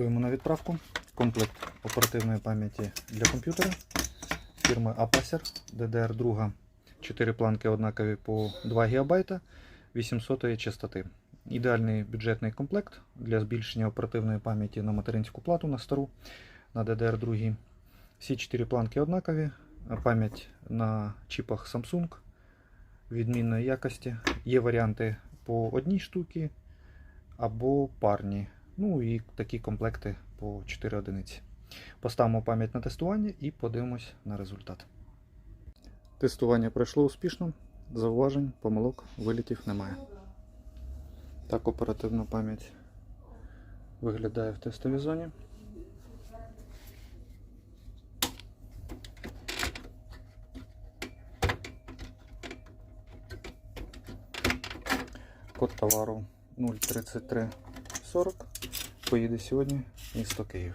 Готуємо на відправку комплект оперативної пам'яті для комп'ютера фірми Apacer DDR2. 4 планки однакові по 2 ГБ 800 частоти. Ідеальний бюджетний комплект для збільшення оперативної пам'яті на материнську плату на стару на DDR2. Всі 4 планки однакові. Пам'ять на чіпах Samsung відмінної якості. Є варіанти по одній штуці або парні. Ну і такі комплекти по 4 одиниці. Поставимо пам'ять на тестування і подивимось на результат. Тестування пройшло успішно. Зауважень, помилок, вилітів немає. Так оперативна пам'ять виглядає в тестовій зоні. Код товару 03340. Поїде сьогодні місто Київ.